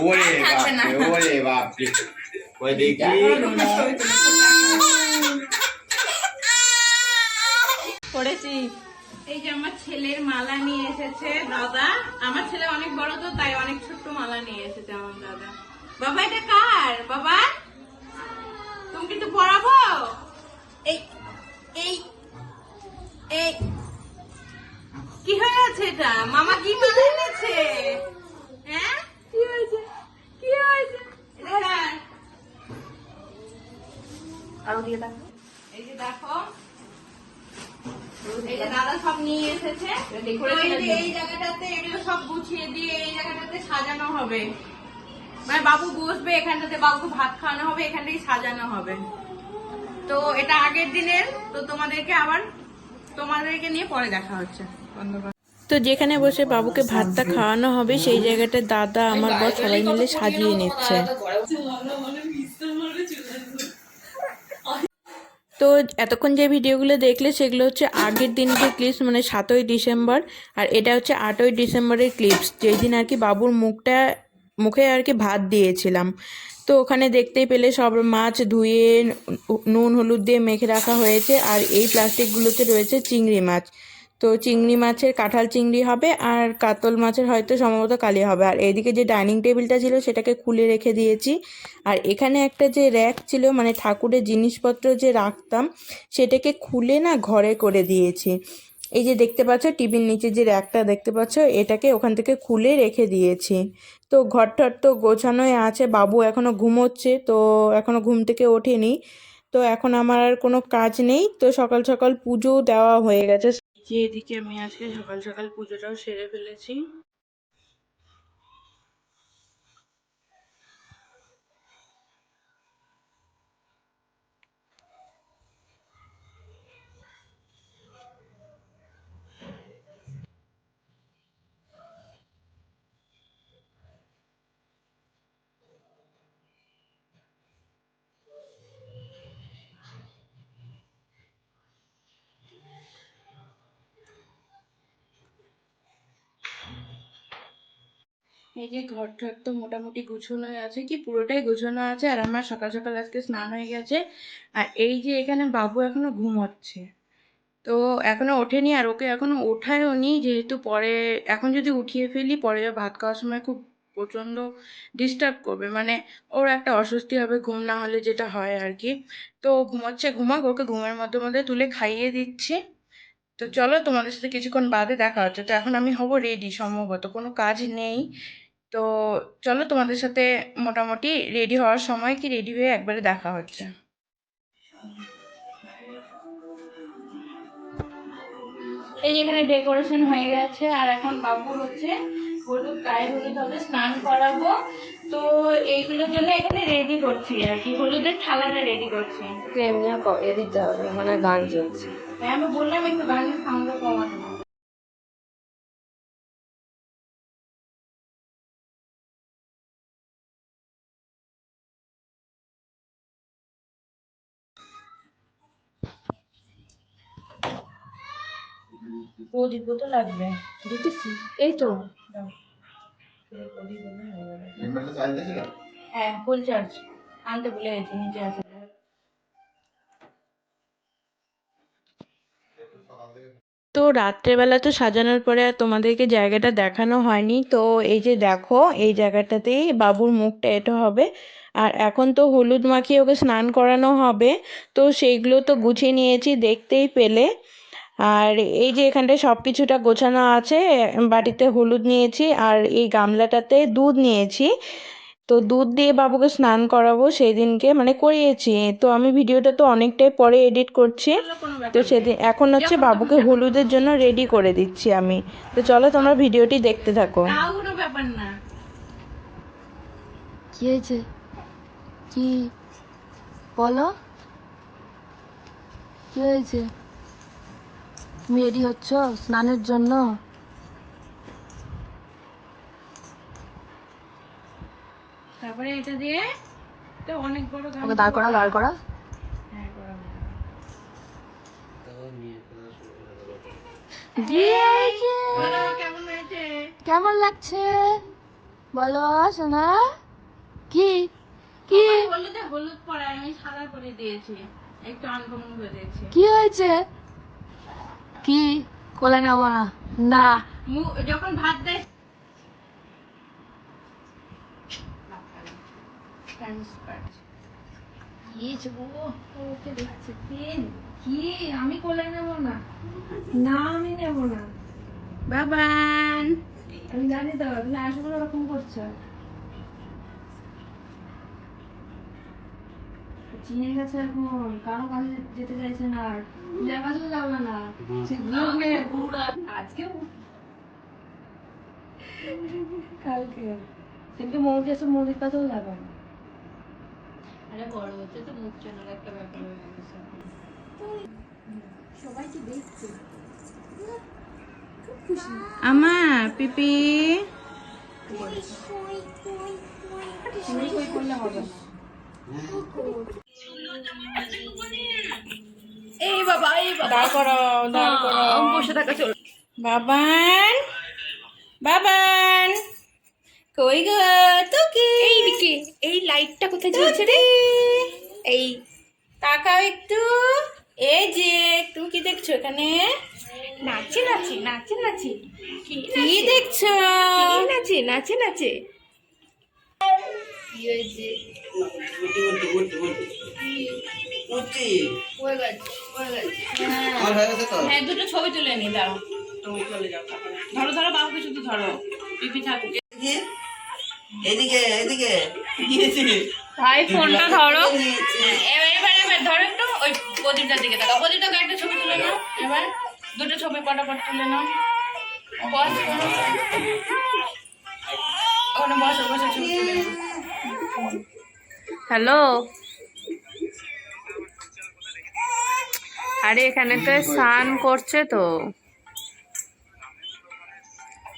ওরে। বাপরে ওরে বাপরে ওই দেখি পড়েছি এই যে আমার ছেলের মালা নিয়ে এসেছে দাদা। আমার ছেলে অনেক বড় তো তাই অনেক ছোট্ট মালা নিয়ে এসেছে আমার দাদা। বাবা এটা কার? বাবা? তুমি কিন্তু পড়াবো এই এই এই। কি হয়ে আছে এটা? মামা কি মালা এনেছে? হ্যাঁ? কি হয়েছে? কি হয়েছে? আরও দিয়ে দেখো এই যে দেখো। এই যে দাদা সব নিয়ে এসেছে। তো এই যে এর জন্য। এই জায়গাটাতে এগুলো সব গুছিয়ে দিয়ে এই জায়গাটাতে সাজানো হবে। মানে বাবু বসবে এখানটাতে বাবুকে ভাত খাওয়ানো হবে এখানটাই সাজানো হবে। তো এটা আগের দিনের তো তোমাদেরকে আবার তোমাদেরকে নিয়ে পরে দেখা হচ্ছে। বন্ধ করো। তো যেখানে বসে বাবুকে ভাতটা খাওয়ানো হবে, সেই জায়গাটা দাদা, আমার বর সবাই মিলে সাজিয়ে নিচ্ছে। তো এতক্ষণ যে ভিডিওগুলো দেখলে, সেগুলো হচ্ছে আগের দিনকে ক্লিপস মানে সাতই ডিসেম্বর, আর এটা হচ্ছে আটই ডিসেম্বরের ক্লিপস যেই দিন আর কি বাবুর মুখটা, মুখে আর কি ভাত দিয়েছিলাম। তো ওখানে দেখতেই পেলে সব মাছ ধুয়ে, নুন, হলুদ দিয়ে মেখে রাখা হয়েছে, আর এই প্লাস্টিকগুলোতে রয়েছে চিংড়ি মাছ। তো চিংড়ি মাছের কাঁঠাল চিংড়ি হবে আর কাতল মাছের হয়তো সম্ভবত কালি হবে। আর এদিকে যে ডাইনিং টেবিলটা ছিল সেটাকে খুলে রেখে দিয়েছি। আর এখানে একটা যে র্যাক ছিল মানে ঠাকুরের জিনিসপত্র যে রাখতাম, সেটাকে খুলে না ঘরে করে দিয়েছি। এই যে দেখতে পাচ্ছ টিভির নিচে যে র্যাকটা দেখতে পাচ্ছ, এটাকে ওখান থেকে খুলে রেখে দিয়েছি। তো ঘর টর তো গোছানোই আছে, বাবু এখনও ঘুমোচ্ছে, তো এখনও ঘুম থেকে ওঠেনি। তো এখন আমার আর কোনো কাজ নেই, তো সকাল সকাল পুজো দেওয়া হয়ে গেছে। এদিকে আমি আজকে সকাল সকাল পুজোটাও সেরে ফেলেছি। এই যে ঘরটা তো মোটামুটি গুছানো আছে, কি পুরোটাই গুছানো আছে, আর আমার সকাল সকাল আজকে স্নান হয়ে গেছে। আর এই যে এখানে বাবু এখনও ঘুমোচ্ছে। তো এখনও ওঠেনি আর ওকে এখনও ওঠায়ও নি, যেহেতু পরে, এখন যদি উঠিয়ে ফেলি, পরে ভাত খাওয়ার সময় খুব প্রচণ্ড ডিস্টার্ব করবে। মানে ওর একটা অস্বস্তি হবে ঘুম না হলে যেটা হয় আর কি। তো ঘুমাচ্ছে, ঘুমাক, ওকে ঘুমের মধ্যে মধ্যে তুলে খাইয়ে দিচ্ছি। তো চলো তোমাদের সাথে কিছুক্ষণ বাদে দেখা হচ্ছে। তো এখন আমি হব রেডি সম্ভবত, কোনো কাজ নেই। তো চলো তোমাদের সাথে মোটামুটি রেডি হওয়ার সময় কি রেডি হয়ে একবারে দেখা হচ্ছে। এই এখানে ডেকোরেশন হয়ে গেছে আর এখন বাবু হচ্ছে হলুদ গায়ে হলুদ হবে স্নান করাবো। তো এইগুলোর জন্য এখানে রেডি করছি আর কি হলুদের থালাটা রেডি করছি। এমনি এ দিতে হবে মানে গান চলছে। হ্যাঁ, আমি বললাম একটু গানের সাউন্ডটা কমানো প্রদীপ তো লাগবে। দিতেছি। এই তো। ইনভার্টার চার্জ দিয়েছিল হ্যাঁ ফুল চার্জ আনতে ভুলে গেছি নিচে আছে। তো রাত্রেবেলা তো সাজানোর পরে আর তোমাদেরকে জায়গাটা দেখানো হয়নি। তো এই যে দেখো এই জায়গাটাতেই বাবুর মুখটা এটা হবে। আর এখন তো হলুদ মাখিয়ে ওকে স্নান করানো হবে। তো সেইগুলো তো গুছিয়ে নিয়েছি দেখতেই পেলে। আর এই যে এখানটায় সব কিছুটা গোছানো আছে বাটিতে হলুদ নিয়েছি আর এই গামলাটাতে দুধ নিয়েছি। তো দুধ দিয়ে বাবুকে স্নান করাবো সেই দিনকে মানে করিয়েছি। তো আমি ভিডিওটা তো অনেকটাই পরে এডিট করছি। তো সেদিন এখন হচ্ছে বাবুকে হলুদের জন্য রেডি করে দিচ্ছি আমি। তো চলো তোমরা ভিডিওটি দেখতে থাকো। কোনো ব্যাপার না। কি হয়েছে? কি? বলো। কি হয়েছে? তুমি রেডি হচ্ছ? স্নানের জন্য? তারপরে এটা দিয়ে তো অনেক বড় ওকে দাঁড় করা দাঁড় করা। হ্যাঁ। কেমন লাগছে? বলো সোনা। কি? কি? হলুদ পরে আমি সাদা করে দিয়েছি। একটু আনকমন করে দিয়েছি। কি হয়েছে? কি? কোলে নেব না। না। যখন ভাত দেয় আমি কোলে নেব না। না আমি নেব না। বাবান। আমি জানি তো তুমি আসলে ওরকম করছ। চিনে গেছে এখন কারও কাছে যেতে চাইছে না আর পূজার কাছেও যাবে না আজকে কালকে সেদিকে কাছেও যাবে না আরে বড় হচ্ছে তো মুখ চেনার একটা ব্যাপার হয়ে গেছে সবাইকে দেখছে আমা পিপি তুমি কই করলে হবে না এই বাবা এই বাবা। দাঁড় করো দাঁড় করো বসে থাকা চল বাবান বাবান। কই গো তুকি? এইদিকে এই লাইটটা কোথায় জ্বলছে রে? এই তাকাও একটু। এই যে তুমি কি দেখছ এখানে? নাচে নাচে নাচে নাচে। কি দেখছ? নাচে? নাচে নাচে। হয়ে তো দুটো ছবি তুলে নি দাঁড়াও। চলে যাও ধরো ধরো বাবুকে শুধু ধরো। পিপি থাকুক। এদিকে এদিকে। ভাই ফোনটা ধরো। এবার এবার এবার ধরো একটু ওই প্রদীপটার দিকে তাকাও। প্রদীপটাকে একটা ছবি তুলে নাও। এবার দুটো ছবি পটাপট তুলে নাও। বস। ওখানে বসো বসে ছবি তুলে নাও। হ্যালো। আরে এখানে তো স্নান করছে তো।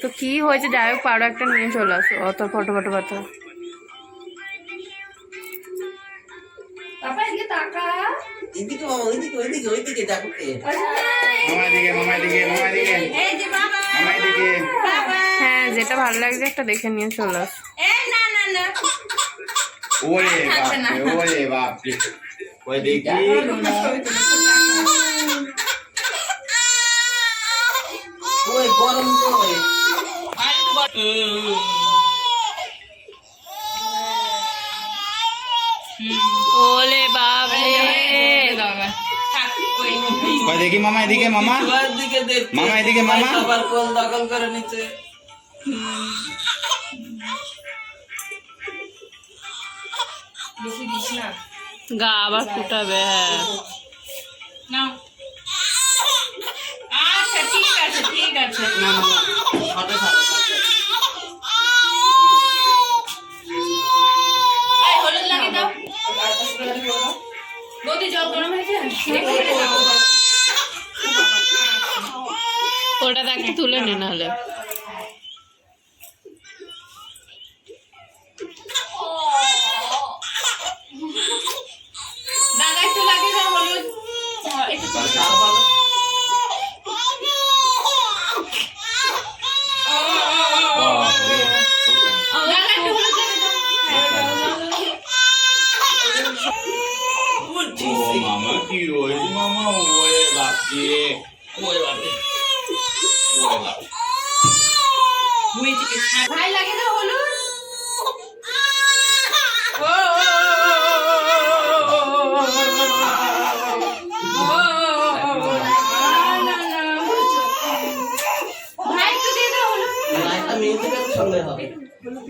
তো কি হয়েছে? যাই হোক পারো একটা নিয়ে চলে আসো। অত ফটো ফটো এদিকে হ্যাঁ যেটা ভালো লাগছে একটা দেখে নিয়ে চলে আসো। ওরে থাকবে না। বাপ রে, ওরে বাপ রে। ওই দেখি ওই গরম ওই ওলে বাবরে ওই দেখি মামা এদিকে মামা মামা, এদিকে মামা। আবার কোল দখল করে নিচ্ছে বেশি দিস না। গা আবার ফুটাবে হ্যাঁ। নাও। আচ্ছা ঠিক আছে ঠিক আছে। না মামা ফটো ছাড়ো ছাড়ো। এই হলুদ লাগিয়ে দাও। বৌদি জল গরম হয়েছে? ওটা দেখতে তুলে নে নাহলে।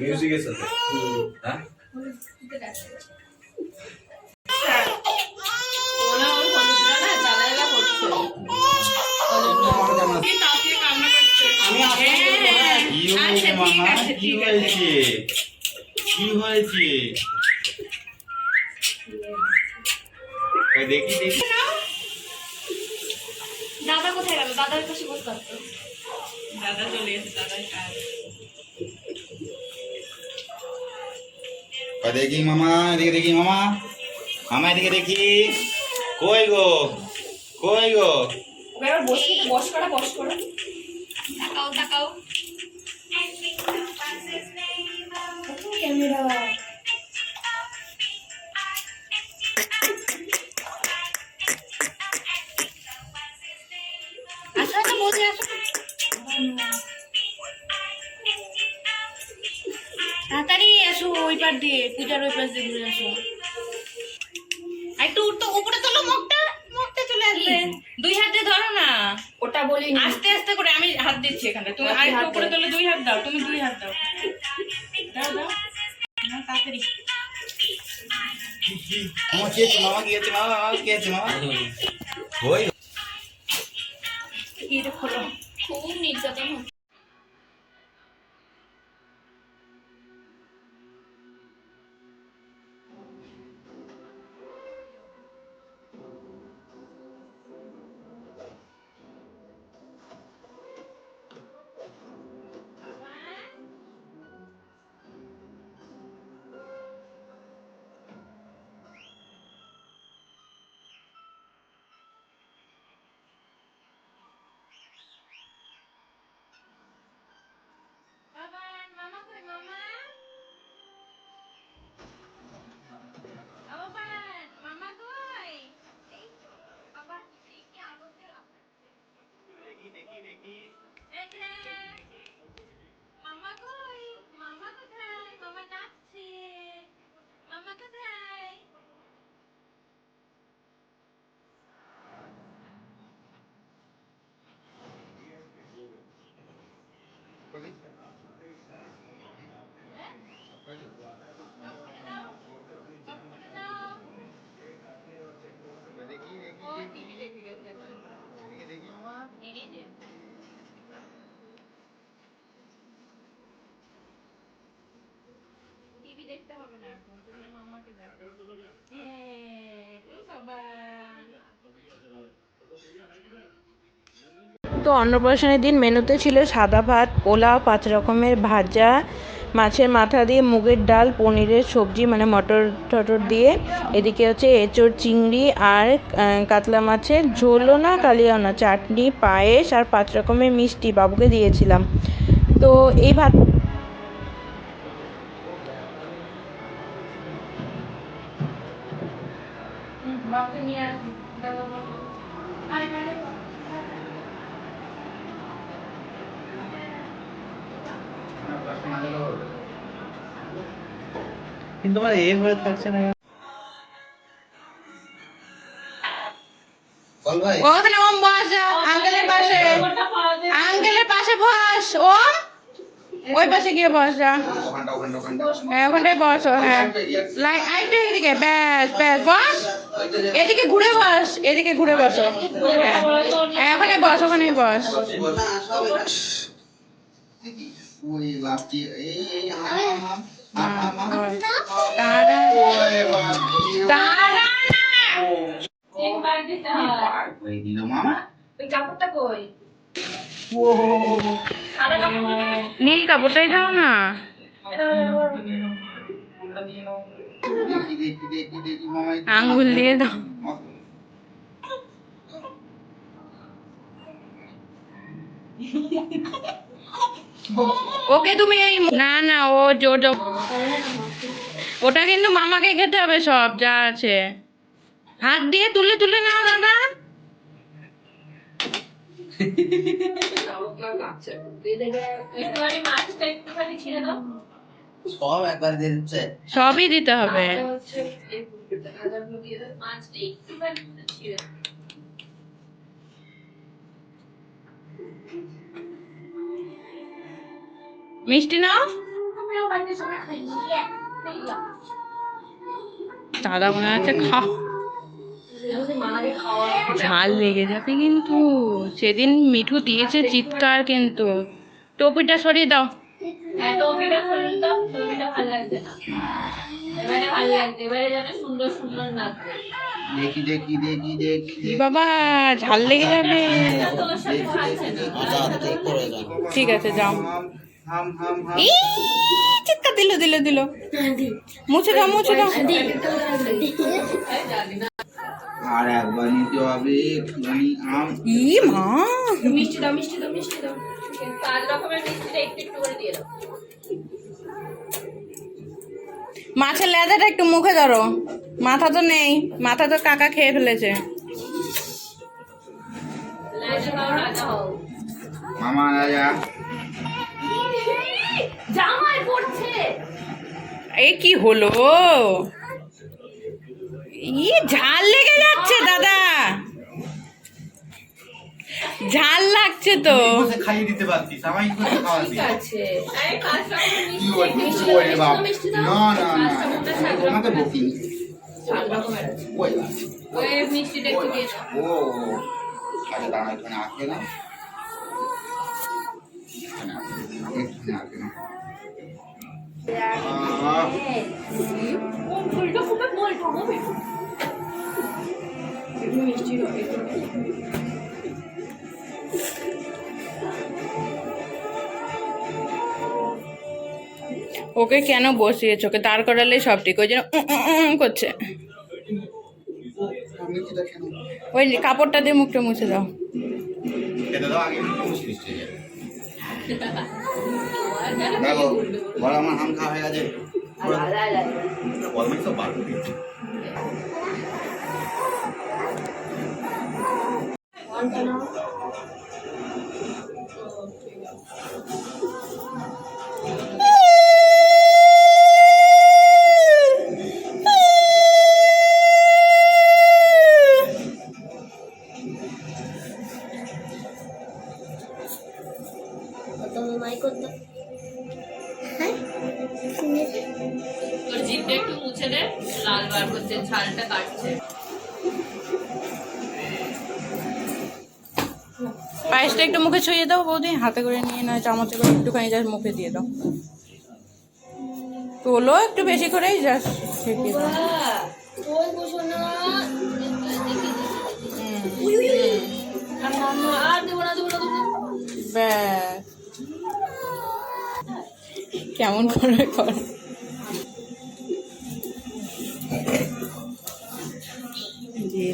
মিউজিকের সাথে দেখি মামা এদিকে দেখি মামা। মামা এদিকে দেখি। কই গো? কই গো? এবার বস বস করা বস করা। তাকাও তাকাও। ক্যামেরা। পার দিয়ে পূজার ওই পাশ দিয়ে ঘুরে আসো। একটু উঠতো উপরে তোলো মুখটা মুখটা চলে আসবে। দুই হাতে ধরো না। ওটা বলি আস্তে আস্তে করে আমি হাত দিচ্ছি এখানে। তুমি আর একটু উপরে তোলো দুই হাত দাও তুমি দুই হাত দাও। দাও দাও। না, তাড়াতাড়ি। মামা কি えっ? হবে না এখন, তুমি মামাকে দেখো। তো অন্নপ্রাশনের দিন মেনুতে ছিল সাদা ভাত, পোলাও, পাঁচ রকমের ভাজা, মাছের মাথা দিয়ে মুগের ডাল, পনিরের সবজি মানে মটর টটর দিয়ে। এদিকে হচ্ছে এঁচোড় চিংড়ি আর কাতলা মাছের ঝোলও না কালিয়াও না, চাটনি, পায়েস আর পাঁচ রকমের মিষ্টি বাবুকে দিয়েছিলাম। তো এই ভাত কিন্তু আমার এ হয়ে থাকছে না বল ওখানে ওম বস আঙ্কেলের পাশে। আঙ্কেলের পাশে বস ওম। ওই পাশে গিয়ে বস যা। হ্যাঁ ওখানটায় বস হ্যাঁ। লাইক আইটে এদিকে ব্যাস ব্যাস বস। এদিকে ঘুরে বস এদিকে ঘুরে বসো হ্যাঁ। হ্যাঁ, ওখানে বস ওখানে বস। ওই লাস্টি এই এই নীল কাপড়টাই দাও না আঙ্গুল দিয়ে দাও ওকে তুমি এই না না ও জোর ওটা কিন্তু মামাকে খেতে হবে সব যা আছে। হাত দিয়ে তুলে তুলে নাও দাদা। সবই দিতে হবে। মাছটা মিষ্টি নাও দাদা মনে হচ্ছে খা ঝাল লেগে যাবে কিন্তু সেদিন মিঠু দিয়েছে চিৎকার কিন্তু টপিটা সরিয়ে দাও হ্যাঁ দেখি দেখি দেখি দেখি বাবা ঝাল লেগে যাবে আচ্ছা ঠিক আছে যাও হাম হাম হাম। হাম ই চিৎকার দিল দিল দিল। মুছে দাও মুছে দাও। আর একবার নিতে হবে একটুখানি আম। ই মা। মিষ্টি দাও মিষ্টি দাও মিষ্টি দাও। পাঁচ রকমের মিষ্টিটা একটু একটু করে দিয়ে দাও। মাছের লেজাটা একটু মুখে ধরো। মাথা তো নেই মাথা তো কাকা খেয়ে ফেলেছে। মামা রাজা। জামাই পড়ছে এই কি হলো ই ঝাল লেগে যাচ্ছে দাদা ঝাল লাগছে তো খাইয়ে দিতে পারতিস আমায় কি করে খাওয়াতি আছে কি বলবি কি বলবি বাপ না না না আমাকে বকিনি ওই ওই মিষ্টিটা একটু দিয়ে ও ও। আচ্ছা দাঁড়া এখানে আসবে না ওকে কেন বসিয়েছ? ওকে দাঁড় করালে সব ঠিক। ওই উম করছে? ওই কাপড়টা দিয়ে মুখটা মুছে দাও। দেখো বড় আমার আম খাওয়া হয়ে গেছে। বদমাইশ তো বার দাও বৌদি, হাতে করে নিয়ে নয় চামচে করে একটুখানি জাস্ট মুখে দিয়ে দাও। তোলো একটু বেশি করেই জাস্ট ছেঁকে দাও। কেমন করে কর।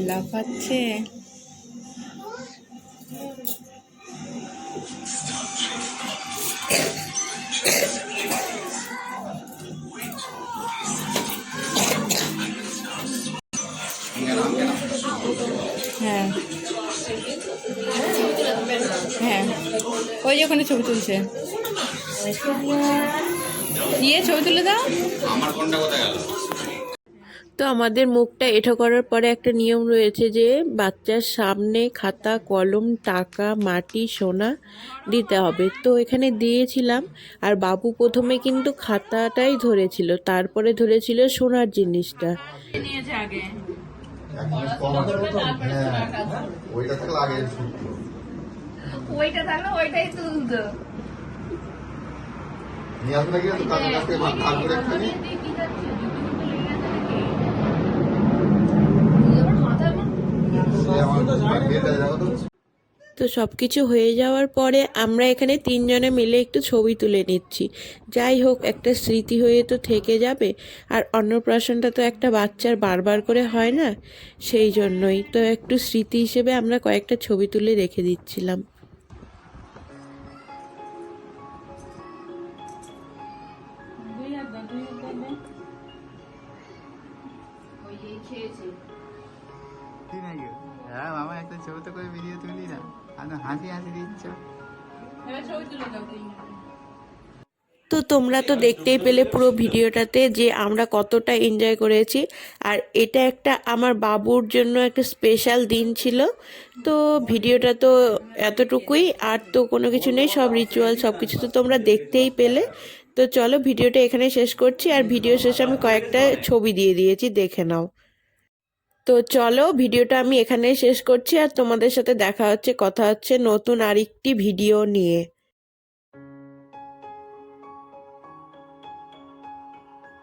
লাফাচ্ছে। তুলছে। ইয়ে ছবি তুলে দাও। আমার কোনটা কোথায় গেল? তো আমাদের মুখটা এঠো করার পরে একটা নিয়ম রয়েছে যে বাচ্চার সামনে খাতা কলম টাকা মাটি সোনা দিতে হবে। তো এখানে দিয়েছিলাম। আর বাবু প্রথমে কিন্তু খাতাটাই ধরেছিল। তারপরে ধরেছিল সোনার জিনিসটা। নিয়েছে আগে। ওইটা থাকলে ওইটাই তুলতো। নিয়ে আসবে তাদের কাছ থেকে ভাগ করে তো। সব কিছু হয়ে যাওয়ার পরে আমরা এখানে তিনজনে মিলে একটু ছবি তুলে নিচ্ছি। যাই হোক একটা স্মৃতি হয়ে তো থেকে যাবে। আর অন্নপ্রাশনটা তো একটা বাচ্চার বারবার করে হয় না? সেই জন্যই তো একটু স্মৃতি হিসেবে আমরা কয়েকটা ছবি তুলে রেখে দিচ্ছিলাম। হাসি হাসি দিচ্ছ। তো তোমরা তো দেখতেই পেলে পুরো ভিডিওটাতে যে আমরা কতটা এনজয় করেছি। আর এটা একটা আমার বাবুর জন্য একটা স্পেশাল দিন ছিল। তো ভিডিওটা তো এতটুকুই। আর তো কোনো কিছু নেই সব রিচুয়াল সব কিছু তো তোমরা দেখতেই পেলে। তো চলো ভিডিওটা এখানে শেষ করছি। আর ভিডিও শেষে আমি কয়েকটা ছবি দিয়ে দিয়েছি দেখে নাও। তো চলো ভিডিওটা আমি এখানেই শেষ করছি আর তোমাদের সাথে দেখা হচ্ছে, কথা হচ্ছে নতুন আরেকটি ভিডিও নিয়ে।